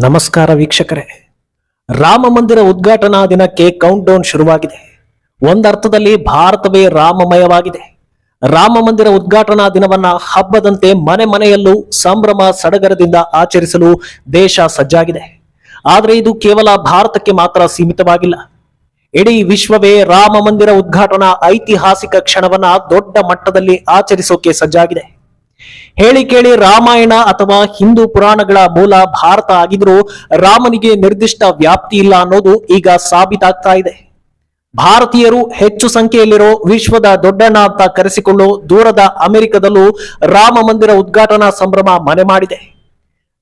ನಮಸ್ಕಾರ ವೀಕ್ಷಕರೇ. ರಾಮ ಮಂದಿರ ಉದ್ಘಾಟನಾ ದಿನಕ್ಕೆ ಕೌಂಟ್ ಡೌನ್ ಶುರುವಾಗಿದೆ. ಒಂದರ್ಥದಲ್ಲಿ ಭಾರತವೇ ರಾಮಮಯವಾಗಿದೆ. ರಾಮ ಮಂದಿರ ಉದ್ಘಾಟನಾ ದಿನವನ್ನ ಹಬ್ಬದಂತೆ ಮನೆ ಮನೆಯಲ್ಲೂ ಸಂಭ್ರಮ ಸಡಗರದಿಂದ ಆಚರಿಸಲು ದೇಶ ಸಜ್ಜಾಗಿದೆ. ಆದರೆ ಇದು ಕೇವಲ ಭಾರತಕ್ಕೆ ಮಾತ್ರ ಸೀಮಿತವಾಗಿಲ್ಲ. ಇಡೀ ವಿಶ್ವವೇ ರಾಮ ಮಂದಿರ ಉದ್ಘಾಟನಾ ಐತಿಹಾಸಿಕ ಕ್ಷಣವನ್ನ ದೊಡ್ಡ ಮಟ್ಟದಲ್ಲಿ ಆಚರಿಸೋಕೆ ಸಜ್ಜಾಗಿದೆ. ಹೇಳಿ ಕೇಳಿ ರಾಮಾಯಣ ಅಥವಾ ಹಿಂದೂ ಪುರಾಣಗಳ ಮೂಲ ಭಾರತ ಆಗಿದ್ರೂ ರಾಮನಿಗೆ ನಿರ್ದಿಷ್ಟ ವ್ಯಾಪ್ತಿ ಇಲ್ಲ ಅನ್ನೋದು ಈಗ ಸಾಬೀತಾಗ್ತಾ ಇದೆ. ಭಾರತೀಯರು ಹೆಚ್ಚು ಸಂಖ್ಯೆಯಲ್ಲಿರೋ ವಿಶ್ವದ ದೊಡ್ಡಣ್ಣ ಅಂತ ಕರೆಸಿಕೊಳ್ಳೋ ದೂರದ ಅಮೆರಿಕದಲ್ಲೂ ರಾಮ ಮಂದಿರ ಉದ್ಘಾಟನಾ ಸಂಭ್ರಮ ಮನೆ ಮಾಡಿದೆ.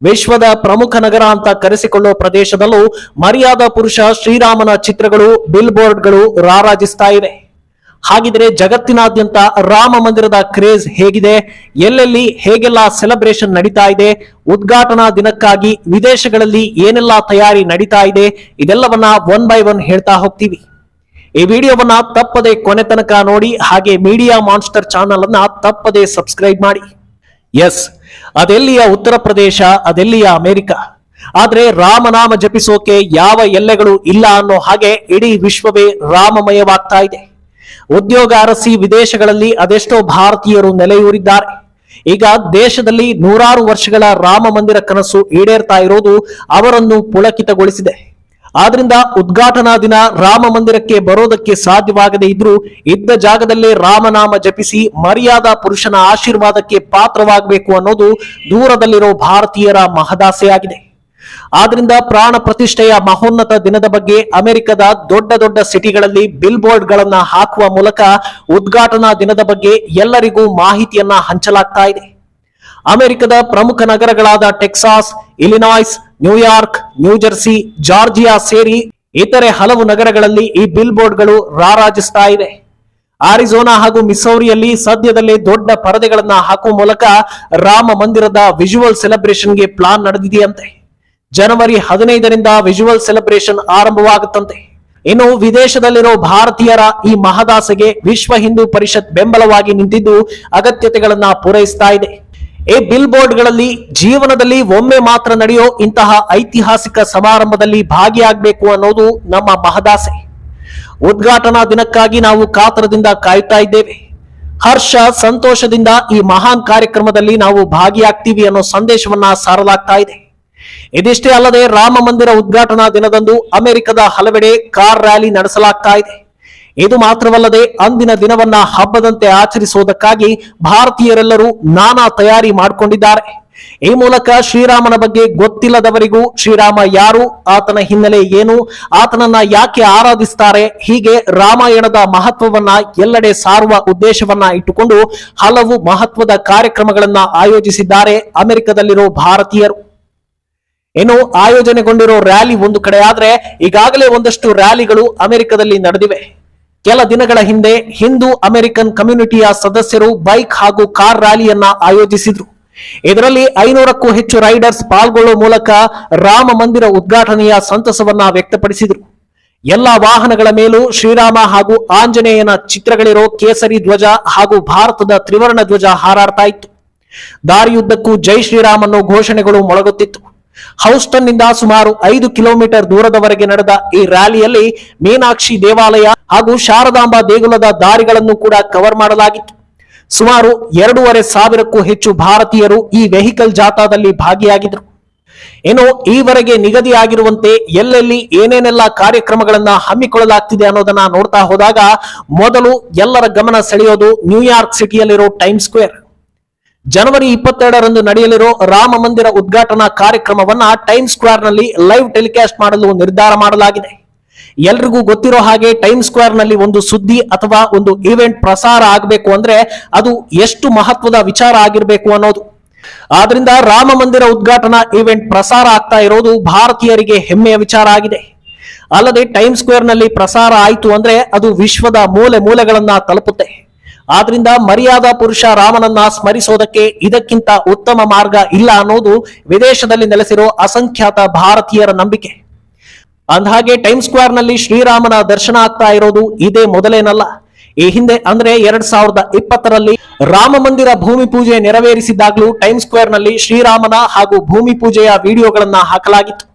ವಿಶ್ವದ ಪ್ರಮುಖ ನಗರ ಅಂತ ಕರೆಸಿಕೊಳ್ಳೋ ಪ್ರದೇಶದಲ್ಲೂ ಮರ್ಯಾದ ಪುರುಷ ಶ್ರೀರಾಮನ ಚಿತ್ರಗಳು ಬಿಲ್ ಬೋರ್ಡ್ಗಳು ರಾರಾಜಿಸ್ತಾ ಇವೆ. ಹಾಗಿದ್ರೆ ಜಗತ್ತಿನಾದ್ಯಂತ ರಾಮ ಮಂದಿರದ ಕ್ರೇಜ್ ಹೇಗಿದೆ? ಎಲ್ಲೆಲ್ಲಿ ಹೇಗೆಲ್ಲ ಸೆಲೆಬ್ರೇಷನ್ ನಡೀತಾ ಇದೆ? ಉದ್ಘಾಟನಾ ದಿನಕ್ಕಾಗಿ ವಿದೇಶಗಳಲ್ಲಿ ಏನೆಲ್ಲ ತಯಾರಿ ನಡೀತಾ ಇದೆ? ಇದೆಲ್ಲವನ್ನ ಒನ್ ಬೈ ಒನ್ ಹೇಳ್ತಾ ಹೋಗ್ತೀವಿ. ಈ ವಿಡಿಯೋವನ್ನ ತಪ್ಪದೆ ಕೊನೆ ತನಕ ನೋಡಿ, ಹಾಗೆ ಮೀಡಿಯಾ ಮಾನ್ಸ್ಟರ್ ಚಾನಲ್ ಅನ್ನ ತಪ್ಪದೆ ಸಬ್ಸ್ಕ್ರೈಬ್ ಮಾಡಿ. S ಅದೆಲ್ಲಿಯ Uttar Pradesh, ಅದೆಲ್ಲಿಯ America? ಆದ್ರೆ ರಾಮನಾಮ ಜಪಿಸೋಕೆ ಯಾವ ಎಲ್ಲೆಗಳು ಇಲ್ಲ ಅನ್ನೋ ಹಾಗೆ ಇಡೀ ವಿಶ್ವವೇ ರಾಮಮಯವಾಗ್ತಾ ಇದೆ. ಉದ್ಯೋಗ ಅರಸಿ ವಿದೇಶಗಳಲ್ಲಿ ಅದೆಷ್ಟೋ ಭಾರತೀಯರು ನೆಲೆಯೂರಿದ್ದಾರೆ. ಈಗ ದೇಶದಲ್ಲಿ ನೂರಾರು ವರ್ಷಗಳ ರಾಮ ಮಂದಿರ ಕನಸು ಈಡೇರ್ತಾ ಇರೋದು ಅವರನ್ನು ಪುಳಕಿತಗೊಳಿಸಿದೆ. ಆದ್ರಿಂದ ಉದ್ಘಾಟನಾ ದಿನ ರಾಮ ಮಂದಿರಕ್ಕೆ ಬರೋದಕ್ಕೆ ಸಾಧ್ಯವಾಗದೇ ಇದ್ರೂ ಇದ್ದ ಜಾಗದಲ್ಲೇ ರಾಮನಾಮ ಜಪಿಸಿ ಮರ್ಯಾದ ಪುರುಷನ ಆಶೀರ್ವಾದಕ್ಕೆ ಪಾತ್ರವಾಗಬೇಕು ಅನ್ನೋದು ದೂರದಲ್ಲಿರೋ ಭಾರತೀಯರ ಮಹದಾಸೆಯಾಗಿದೆ. ಆದ್ರಿಂದ ಪ್ರಾಣ ಪ್ರತಿಷ್ಠೆಯ ಮಹೋನ್ನತ ದಿನದ ಬಗ್ಗೆ ಅಮೆರಿಕದ ದೊಡ್ಡ ದೊಡ್ಡ ಸಿಟಿಗಳಲ್ಲಿ ಬಿಲ್ ಬೋರ್ಡ್ ಗಳನ್ನ ಹಾಕುವ ಮೂಲಕ ಉದ್ಘಾಟನಾ ದಿನದ ಬಗ್ಗೆ ಎಲ್ಲರಿಗೂ ಮಾಹಿತಿಯನ್ನ ಹಂಚಲಾಗ್ತಾ ಇದೆ. ಅಮೆರಿಕದ ಪ್ರಮುಖ ನಗರಗಳಾದ Texas, Illinois, New York New Jersey Georgia ಸೇರಿ ಇತರೆ ಹಲವು ನಗರಗಳಲ್ಲಿ ಈ ಬಿಲ್ ಬೋರ್ಡ್ಗಳು ರಾರಾಜಿಸ್ತಾ ಇವೆ ಆರಿಜೋನಾ ಹಾಗೂ ಮಿಸೌರಿಯಲ್ಲಿ ಸದ್ಯದಲ್ಲೇ ದೊಡ್ಡ ಪರದೆಗಳನ್ನ ಹಾಕುವ ಮೂಲಕ ರಾಮ ಮಂದಿರದ ವಿಜುವಲ್ ಸೆಲೆಬ್ರೇಷನ್ಗೆ ಪ್ಲಾನ್ ನಡೆದಿದೆಯಂತೆ. ಜನವರಿ ಹದಿನೈದರಿಂದ ವಿಜುವಲ್ ಸೆಲೆಬ್ರೇಷನ್ ಆರಂಭವಾಗುತ್ತಂತೆ. ಇನ್ನು ವಿದೇಶದಲ್ಲಿರೋ ಭಾರತೀಯರ ಈ ಮಹದಾಸೆಗೆ ವಿಶ್ವ ಹಿಂದೂ ಪರಿಷತ್ ಬೆಂಬಲವಾಗಿ ನಿಂತಿದ್ದು ಅಗತ್ಯತೆಗಳನ್ನ ಪೂರೈಸ್ತಾ ಇದೆ. ಈ ಬಿಲ್ ಬೋರ್ಡ್ಗಳಲ್ಲಿ ಜೀವನದಲ್ಲಿ ಒಮ್ಮೆ ಮಾತ್ರ ನಡೆಯೋ ಇಂತಹ ಐತಿಹಾಸಿಕ ಸಮಾರಂಭದಲ್ಲಿ ಭಾಗಿಯಾಗಬೇಕು ಅನ್ನೋದು ನಮ್ಮ ಮಹದಾಸೆ. ಉದ್ಘಾಟನಾ ದಿನಕ್ಕಾಗಿ ನಾವು ಕಾತರದಿಂದ ಕಾಯ್ತಾ ಇದ್ದೇವೆ. ಹರ್ಷ ಸಂತೋಷದಿಂದ ಈ ಮಹಾನ್ ಕಾರ್ಯಕ್ರಮದಲ್ಲಿ ನಾವು ಭಾಗಿಯಾಗ್ತೀವಿ ಅನ್ನೋ ಸಂದೇಶವನ್ನ ಸಾರಲಾಗ್ತಾ ಇದೆ. ಇದಿಷ್ಟೇ ಅಲ್ಲದೆ ರಾಮ ಮಂದಿರ ಉದ್ಘಾಟನಾ ದಿನದಂದು ಅಮೆರಿಕದ ಹಲವೆಡೆ ಕಾರ್ ರ್ಯಾಲಿ ನಡೆಸಲಾಗ್ತಾ ಇದೆ. ಇದು ಮಾತ್ರವಲ್ಲದೆ ಅಂದಿನ ದಿನವನ್ನ ಹಬ್ಬದಂತೆ ಆಚರಿಸುವುದಕ್ಕಾಗಿ ಭಾರತೀಯರೆಲ್ಲರೂ ನಾನಾ ತಯಾರಿ ಮಾಡಿಕೊಂಡಿದ್ದಾರೆ. ಈ ಮೂಲಕ ಶ್ರೀರಾಮನ ಬಗ್ಗೆ ಗೊತ್ತಿಲ್ಲದವರಿಗೂ ಶ್ರೀರಾಮ ಯಾರು, ಆತನ ಹಿನ್ನೆಲೆ ಏನು, ಆತನನ್ನ ಯಾಕೆ ಆರಾಧಿಸ್ತಾರೆ, ಹೀಗೆ ರಾಮಾಯಣದ ಮಹತ್ವವನ್ನ ಎಲ್ಲೆಡೆ ಸಾರುವ ಉದ್ದೇಶವನ್ನ ಇಟ್ಟುಕೊಂಡು ಹಲವು ಮಹತ್ವದ ಕಾರ್ಯಕ್ರಮಗಳನ್ನ ಆಯೋಜಿಸಿದ್ದಾರೆ ಅಮೆರಿಕದಲ್ಲಿರೋ ಭಾರತೀಯರು. ಇನ್ನು ಆಯೋಜನೆಗೊಂಡಿರೋ ರ್ಯಾಲಿ ಒಂದು ಕಡೆ ಆದ್ರೆ ಈಗಾಗಲೇ ಒಂದಷ್ಟು ರ್ಯಾಲಿಗಳು ಅಮೆರಿಕದಲ್ಲಿ ನಡೆದಿವೆ. ಕೆಲ ದಿನಗಳ ಹಿಂದೆ ಹಿಂದೂ ಅಮೆರಿಕನ್ ಕಮ್ಯುನಿಟಿಯ ಸದಸ್ಯರು ಬೈಕ್ ಹಾಗೂ ಕಾರ್ ರ್ಯಾಲಿಯನ್ನ ಆಯೋಜಿಸಿದ್ರು. ಇದರಲ್ಲಿ ಐನೂರಕ್ಕೂ ಹೆಚ್ಚು ರೈಡರ್ಸ್ ಪಾಲ್ಗೊಳ್ಳುವ ಮೂಲಕ ರಾಮ ಮಂದಿರ ಉದ್ಘಾಟನೆಯ ಸಂತಸವನ್ನ ವ್ಯಕ್ತಪಡಿಸಿದ್ರು. ಎಲ್ಲ ವಾಹನಗಳ ಮೇಲೂ ಶ್ರೀರಾಮ ಹಾಗೂ ಆಂಜನೇಯನ ಚಿತ್ರಗಳಿರೋ ಕೇಸರಿ ಧ್ವಜ ಹಾಗೂ ಭಾರತದ ತ್ರಿವರ್ಣ ಧ್ವಜ ಹಾರಾಡ್ತಾ ಇತ್ತು. ದಾರಿಯುದ್ದಕ್ಕೂ ಜೈ ಶ್ರೀರಾಮ್ ಅನ್ನೋ ಘೋಷಣೆಗಳು ಮೊಳಗುತ್ತಿತ್ತು. ಹೌಸ್ಟನ್ನಿಂದ ಸುಮಾರು ಐದು ಕಿಲೋಮೀಟರ್ ದೂರದವರೆಗೆ ನಡೆದ ಈ ರ್ಯಾಲಿಯಲ್ಲಿ ಮೀನಾಕ್ಷಿ ದೇವಾಲಯ ಹಾಗೂ ಶಾರದಾಂಬಾ ದೇಗುಲದ ದಾರಿಗಳನ್ನು ಕೂಡ ಕವರ್ ಮಾಡಲಾಗಿತ್ತು. ಸುಮಾರು ಎರಡೂವರೆ ಸಾವಿರಕ್ಕೂ ಹೆಚ್ಚು ಭಾರತೀಯರು ಈ ವೆಹಿಕಲ್ ಜಾಥಾದಲ್ಲಿ ಭಾಗಿಯಾಗಿದ್ರು ಇನ್ನು ಈವರೆಗೆ ನಿಗದಿಯಾಗಿರುವಂತೆ ಎಲ್ಲೆಲ್ಲಿ ಏನೇನೆಲ್ಲ ಕಾರ್ಯಕ್ರಮಗಳನ್ನ ಹಮ್ಮಿಕೊಳ್ಳಲಾಗ್ತಿದೆ ಅನ್ನೋದನ್ನ ನೋಡ್ತಾ ಹೋದಾಗ ಮೊದಲು ಎಲ್ಲರ ಗಮನ ಸೆಳೆಯೋದು ನ್ಯೂಯಾರ್ಕ್ ಸಿಟಿಯಲ್ಲಿರೋ ಟೈಮ್ ಸ್ಕ್ವೇರ್. ಜನವರಿ ಇಪ್ಪತ್ತೆರಡರಂದು ನಡೆಯಲಿರೋ ರಾಮ ಮಂದಿರ ಉದ್ಘಾಟನಾ ಕಾರ್ಯಕ್ರಮವನ್ನ ಟೈಮ್ ಸ್ಕ್ವೇರ್ನಲ್ಲಿ ಲೈವ್ ಟೆಲಿಕಾಸ್ಟ್ ಮಾಡಲು ನಿರ್ಧಾರ ಮಾಡಲಾಗಿದೆ. ಎಲ್ರಿಗೂ ಗೊತ್ತಿರೋ ಹಾಗೆ ಟೈಮ್ ಸ್ಕ್ವೇರ್ನಲ್ಲಿ ಒಂದು ಸುದ್ದಿ ಅಥವಾ ಒಂದು ಈವೆಂಟ್ ಪ್ರಸಾರ ಆಗಬೇಕು ಅಂದ್ರೆ ಅದು ಎಷ್ಟು ಮಹತ್ವದ ವಿಚಾರ ಆಗಿರಬೇಕು ಅನ್ನೋದು. ಆದ್ರಿಂದ ರಾಮ ಮಂದಿರ ಉದ್ಘಾಟನಾ ಈವೆಂಟ್ ಪ್ರಸಾರ ಆಗ್ತಾ ಇರೋದು ಭಾರತೀಯರಿಗೆ ಹೆಮ್ಮೆಯ ವಿಚಾರ ಆಗಿದೆ. ಅಲ್ಲದೆ ಟೈಮ್ ಸ್ಕ್ವೇರ್ನಲ್ಲಿ ಪ್ರಸಾರ ಆಯಿತು ಅಂದ್ರೆ ಅದು ವಿಶ್ವದ ಮೂಲೆ ಮೂಲೆಗಳನ್ನ ತಲುಪುತ್ತೆ. ಆದ್ರಿಂದ ಮರ್ಯಾದಾ ಪುರುಷ ರಾಮನನ್ನ ಸ್ಮರಿಸೋದಕ್ಕೆ ಇದಕ್ಕಿಂತ ಉತ್ತಮ ಮಾರ್ಗ ಇಲ್ಲ ಅನ್ನೋದು ವಿದೇಶದಲ್ಲಿ ನೆಲೆಸಿರೋ ಅಸಂಖ್ಯಾತ ಭಾರತೀಯರ ನಂಬಿಕೆ. ಅಂದಹಾಗೆ ಟೈಮ್ ಸ್ಕ್ವೇರ್ನಲ್ಲಿ ಶ್ರೀರಾಮನ ದರ್ಶನ ಆಗ್ತಾ ಇರೋದು ಇದೇ ಮೊದಲೇನಲ್ಲ. ಈ ಹಿಂದೆ ಅಂದ್ರೆ ಎರಡ್ ಸಾವಿರದ ಇಪ್ಪತ್ತರಲ್ಲಿ ರಾಮ ಮಂದಿರ ಭೂಮಿ ಪೂಜೆ ನೆರವೇರಿಸಿದ್ದಾಗಲೂ ಟೈಮ್ ಸ್ಕ್ವೇರ್ನಲ್ಲಿ ಶ್ರೀರಾಮನ ಹಾಗೂ ಭೂಮಿ ಪೂಜೆಯ ವಿಡಿಯೋಗಳನ್ನ ಹಾಕಲಾಗಿತ್ತು.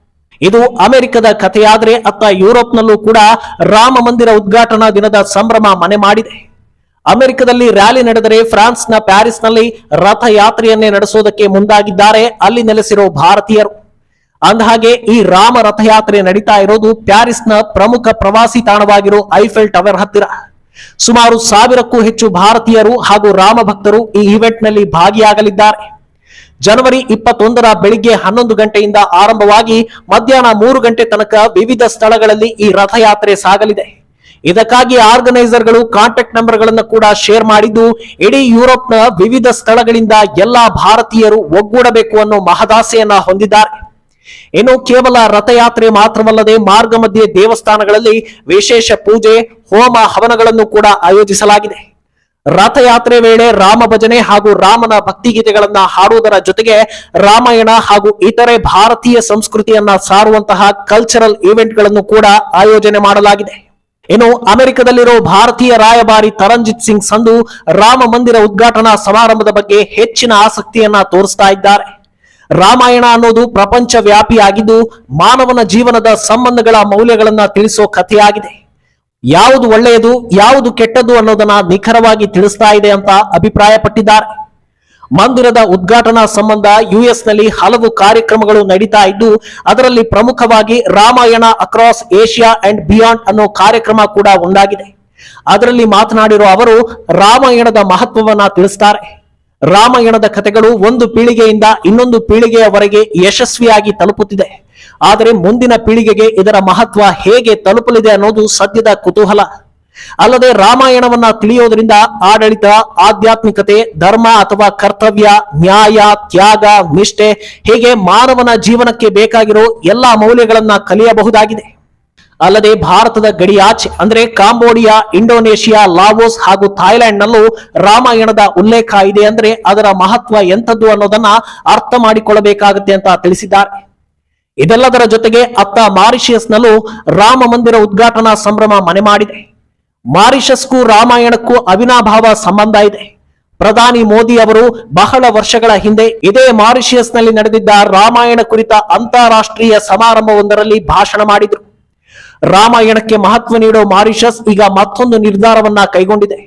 ಇದು ಅಮೆರಿಕದ ಕಥೆಯಾದ್ರೆ ಅತ್ತ ಯುರೋಪ್ನಲ್ಲೂ ಕೂಡ ರಾಮ ಮಂದಿರ ಉದ್ಘಾಟನಾ ದಿನದ ಸಂಭ್ರಮ ಮನೆ ಮಾಡಿದೆ. ಅಮೆರಿಕದಲ್ಲಿ ರ್ಯಾಲಿ ನಡೆದರೆ ಫ್ರಾನ್ಸ್ನ ಪ್ಯಾರಿಸ್ನಲ್ಲಿ ರಥಯಾತ್ರೆಯನ್ನೇ ನಡೆಸುವುದಕ್ಕೆ ಮುಂದಾಗಿದ್ದಾರೆ. ಅಲ್ಲಿ ನೆಲೆಸಿರೋ ಭಾರತೀಯರು. ಅಂದಹಾಗೆ, ಈ ರಾಮ ರಥಯಾತ್ರೆ ನಡೀತಾ ಇರೋದು ಪ್ಯಾರಿಸ್ನ ಪ್ರಮುಖ ಪ್ರವಾಸಿ ತಾಣವಾಗಿರೋ ಐಫೆಲ್ ಟವರ್ ಹತ್ತಿರ. ಸುಮಾರು ಸಾವಿರಕ್ಕೂ ಹೆಚ್ಚು ಭಾರತೀಯರು ಹಾಗೂ ರಾಮ ಭಕ್ತರು ಈ ಇವೆಂಟ್ನಲ್ಲಿ ಭಾಗಿಯಾಗಲಿದ್ದಾರೆ. ಜನವರಿ ಇಪ್ಪತ್ತೊಂದರ ಬೆಳಿಗ್ಗೆ ಹನ್ನೊಂದು ಗಂಟೆಯಿಂದ ಆರಂಭವಾಗಿ ಮಧ್ಯಾಹ್ನ ಮೂರು ಗಂಟೆ ತನಕ ವಿವಿಧ ಸ್ಥಳಗಳಲ್ಲಿ ಈ ರಥಯಾತ್ರೆ ಸಾಗಲಿದೆ. ಇದಕ್ಕಾಗಿ ಆರ್ಗನೈಸರ್ಗಳು ಕಾಂಟ್ಯಾಕ್ಟ್ ನಂಬರ್ಗಳನ್ನು ಕೂಡ ಶೇರ್ ಮಾಡಿದ್ದು, ಇಡೀ ಯುರೋಪ್ನ ವಿವಿಧ ಸ್ಥಳಗಳಿಂದ ಎಲ್ಲಾ ಭಾರತೀಯರು ಒಗ್ಗೂಡಬೇಕು ಅನ್ನೋ ಮಹದಾಸೆಯನ್ನ ಹೊಂದಿದ್ದಾರೆ. ಇನ್ನು ಕೇವಲ ರಥಯಾತ್ರೆ ಮಾತ್ರವಲ್ಲದೆ ಮಾರ್ಗ ಮಧ್ಯೆ ದೇವಸ್ಥಾನಗಳಲ್ಲಿ ವಿಶೇಷ ಪೂಜೆ, ಹೋಮ ಹವನಗಳನ್ನು ಕೂಡ ಆಯೋಜಿಸಲಾಗಿದೆ. ರಥಯಾತ್ರೆ ವೇಳೆ ರಾಮ ಭಜನೆ ಹಾಗೂ ರಾಮನ ಭಕ್ತಿಗೀತೆಗಳನ್ನ ಹಾಡುವುದರ ಜೊತೆಗೆ ರಾಮಾಯಣ ಹಾಗೂ ಇತರೆ ಭಾರತೀಯ ಸಂಸ್ಕೃತಿಯನ್ನ ಸಾರುವಂತಹ ಕಲ್ಚರಲ್ ಇವೆಂಟ್ಗಳನ್ನು ಕೂಡ ಆಯೋಜನೆ ಮಾಡಲಾಗಿದೆ. ಇನ್ನು ಅಮೆರಿಕದಲ್ಲಿರೋ ಭಾರತೀಯ ರಾಯಭಾರಿ ತರಂಜಿತ್ ಸಿಂಗ್ ಸಂಧು ರಾಮ ಮಂದಿರ ಉದ್ಘಾಟನಾ ಸಮಾರಂಭದ ಬಗ್ಗೆ ಹೆಚ್ಚಿನ ಆಸಕ್ತಿಯನ್ನ ತೋರಿಸ್ತಾ ಇದ್ದಾರೆ. ರಾಮಾಯಣ ಅನ್ನೋದು ಪ್ರಪಂಚ ವ್ಯಾಪಿಯಾಗಿದ್ದು ಮಾನವನ ಜೀವನದ ಸಂಬಂಧಗಳ ಮೌಲ್ಯಗಳನ್ನ ತಿಳಿಸೋ ಕಥೆಯಾಗಿದೆ. ಯಾವುದು ಒಳ್ಳೆಯದು, ಯಾವುದು ಕೆಟ್ಟದ್ದು ಅನ್ನೋದನ್ನ ನಿಖರವಾಗಿ ತಿಳಿಸ್ತಾ ಇದೆ ಅಂತ ಅಭಿಪ್ರಾಯಪಟ್ಟಿದ್ದಾರೆ. ಮಂದಿರದ ಉದ್ಘಾಟನಾ ಸಂಬಂಧ ಯುಎಸ್ನಲ್ಲಿ ಹಲವು ಕಾರ್ಯಕ್ರಮಗಳು ನಡೀತಾ ಇದ್ದು, ಅದರಲ್ಲಿ ಪ್ರಮುಖವಾಗಿ Ramayana, across, Asia and beyond ಅನ್ನೋ ಕಾರ್ಯಕ್ರಮ ಕೂಡ ಒಂದಾಗಿದೆ. ಅದರಲ್ಲಿ ಮಾತನಾಡಿರೋ ಅವರು, ರಾಮಾಯಣದ ಮಹತ್ವವನ್ನ ತಿಳಿಸ್ತಾರೆ. ರಾಮಾಯಣದ ಕಥೆಗಳು ಒಂದು ಪೀಳಿಗೆಯಿಂದ ಇನ್ನೊಂದು ಪೀಳಿಗೆಯವರೆಗೆ ಯಶಸ್ವಿಯಾಗಿ ತಲುಪುತ್ತಿದೆ. ಆದರೆ ಮುಂದಿನ ಪೀಳಿಗೆಗೆ ಇದರ ಮಹತ್ವ ಹೇಗೆ ತಲುಪಲಿದೆ ಅನ್ನೋದು ಸದ್ಯದ ಕುತೂಹಲ. ಅಲ್ಲದೆ ರಾಮಾಯಣವನ್ನ ತಿಳಿಯೋದ್ರಿಂದ ಆಡಳಿತ, ಆಧ್ಯಾತ್ಮಿಕತೆ, ಧರ್ಮ ಅಥವಾ ಕರ್ತವ್ಯ, ನ್ಯಾಯ, ತ್ಯಾಗ, ನಿಷ್ಠೆ ಹೀಗೆ ಮಾನವನ ಜೀವನಕ್ಕೆ ಬೇಕಾಗಿರೋ ಎಲ್ಲಾ ಮೌಲ್ಯಗಳನ್ನ ಕಲಿಯಬಹುದಾಗಿದೆ. ಅಲ್ಲದೆ ಭಾರತದ ಗಡಿಯಾಚೆ ಅಂದ್ರೆ ಕಾಂಬೋಡಿಯಾ, ಇಂಡೋನೇಷಿಯಾ, ಲಾವೋಸ್ ಹಾಗೂ ಥಾಯ್ಲೆಂಡ್ ನಲ್ಲೂ ರಾಮಾಯಣದ ಉಲ್ಲೇಖ ಇದೆ ಅಂದ್ರೆ ಅದರ ಮಹತ್ವ ಎಂಥದ್ದು ಅನ್ನೋದನ್ನ ಅರ್ಥ ಮಾಡಿಕೊಳ್ಳಬೇಕಾಗುತ್ತೆ ಅಂತ ತಿಳಿಸಿದ್ದಾರೆ. ಇದೆಲ್ಲದರ ಜೊತೆಗೆ ಅತ್ತ ಮಾರಿಷಿಯಸ್ನಲ್ಲೂ ರಾಮ ಮಂದಿರ ಉದ್ಘಾಟನಾ ಸಂಭ್ರಮ ಮನೆ ಮಾಡಿದೆ. ಮಾರಿಷಸ್ಗೂ ರಾಮಾಯಣಕ್ಕೂ ಅವಿನಾಭಾವ ಸಂಬಂಧ ಇದೆ. ಪ್ರಧಾನಿ ಮೋದಿ ಅವರು ಬಹಳ ವರ್ಷಗಳ ಹಿಂದೆ ಇದೇ ಮಾರಿಷಿಯಸ್ನಲ್ಲಿ ನಡೆದಿದ್ದ ರಾಮಾಯಣ ಕುರಿತ ಅಂತಾರಾಷ್ಟ್ರೀಯ ಸಮಾರಂಭವೊಂದರಲ್ಲಿ ಭಾಷಣ ಮಾಡಿದರು. ರಾಮಾಯಣಕ್ಕೆ ಮಹತ್ವ ನೀಡೋ ಮಾರಿಷಸ್ ಈಗ ಮತ್ತೊಂದು ನಿರ್ಧಾರವನ್ನ ಕೈಗೊಂಡಿದೆ.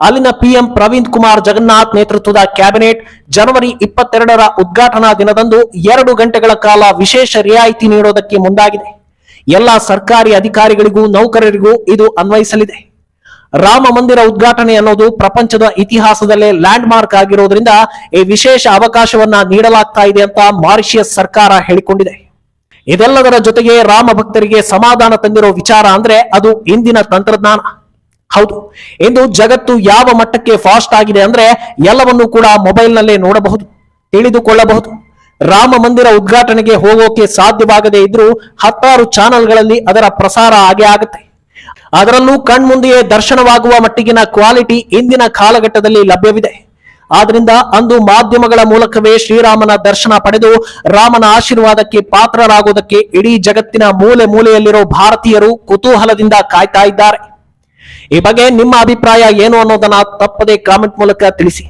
ಅಲ್ಲಿನ ಪಿಎಂ ಪ್ರವೀಣ್ ಕುಮಾರ್ ಜಗನ್ನಾಥ್ ನೇತೃತ್ವದ ಕ್ಯಾಬಿನೆಟ್ ಜನವರಿ ಇಪ್ಪತ್ತೆರಡರ ಉದ್ಘಾಟನಾ ದಿನದಂದು ಎರಡು ಗಂಟೆಗಳ ಕಾಲ ವಿಶೇಷ ರಿಯಾಯಿತಿ ನೀಡೋದಕ್ಕೆ ಮುಂದಾಗಿದೆ. ಎಲ್ಲ ಸರ್ಕಾರಿ ಅಧಿಕಾರಿಗಳಿಗೂ ನೌಕರರಿಗೂ ಇದು ಅನ್ವಯಿಸಲಿದೆ. ರಾಮ ಮಂದಿರ ಉದ್ಘಾಟನೆ ಅನ್ನೋದು ಪ್ರಪಂಚದ ಇತಿಹಾಸದಲ್ಲೇ ಲ್ಯಾಂಡ್ ಮಾರ್ಕ್ ಆಗಿರೋದ್ರಿಂದ ಈ ವಿಶೇಷ ಅವಕಾಶವನ್ನ ನೀಡಲಾಗ್ತಾ ಇದೆ ಅಂತ ಮಾರಿಷಿಯಸ್ ಸರ್ಕಾರ ಹೇಳಿಕೊಂಡಿದೆ. ಇದೆಲ್ಲದರ ಜೊತೆಗೆ ರಾಮ ಭಕ್ತರಿಗೆ ಸಮಾಧಾನ ತಂದಿರೋ ವಿಚಾರ ಅಂದ್ರೆ ಅದು ಇಂದಿನ ತಂತ್ರಜ್ಞಾನ. ಹೌದು, ಇಂದು ಜಗತ್ತು ಯಾವ ಮಟ್ಟಕ್ಕೆ ಫಾಸ್ಟ್ ಆಗಿದೆ ಅಂದ್ರೆ ಎಲ್ಲವನ್ನೂ ಕೂಡ ಮೊಬೈಲ್ನಲ್ಲೇ ನೋಡಬಹುದು, ತಿಳಿದುಕೊಳ್ಳಬಹುದು. ರಾಮ ಮಂದಿರ ಉದ್ಘಾಟನೆಗೆ ಹೋಗೋಕೆ ಸಾಧ್ಯವಾಗದೇ ಇದ್ರೂ ಹತ್ತಾರು ಚಾನೆಲ್ಗಳಲ್ಲಿ ಅದರ ಪ್ರಸಾರ ಆಗೇ ಆಗುತ್ತೆ. ಅದರಲ್ಲೂ ಕಣ್ಮುಂದೆಯೇ ದರ್ಶನವಾಗುವ ಮಟ್ಟಿಗಿನ ಕ್ವಾಲಿಟಿ ಇಂದಿನ ಕಾಲಘಟ್ಟದಲ್ಲಿ ಲಭ್ಯವಿದೆ. ಆದ್ರಿಂದ ಅಂದು ಮಾಧ್ಯಮಗಳ ಮೂಲಕವೇ ಶ್ರೀರಾಮನ ದರ್ಶನ ಪಡೆದು ರಾಮನ ಆಶೀರ್ವಾದಕ್ಕೆ ಪಾತ್ರರಾಗುವುದಕ್ಕೆ ಇಡೀ ಜಗತ್ತಿನ ಮೂಲೆ ಮೂಲೆಯಲ್ಲಿರೋ ಭಾರತೀಯರು ಕುತೂಹಲದಿಂದ ಕಾಯ್ತಾ ಇದ್ದಾರೆ. ಈ ಬಗ್ಗೆ ನಿಮ್ಮ ಅಭಿಪ್ರಾಯ ಏನು ಅನ್ನೋದನ್ನ ತಪ್ಪದೆ ಕಾಮೆಂಟ್ ಮೂಲಕ ತಿಳಿಸಿ.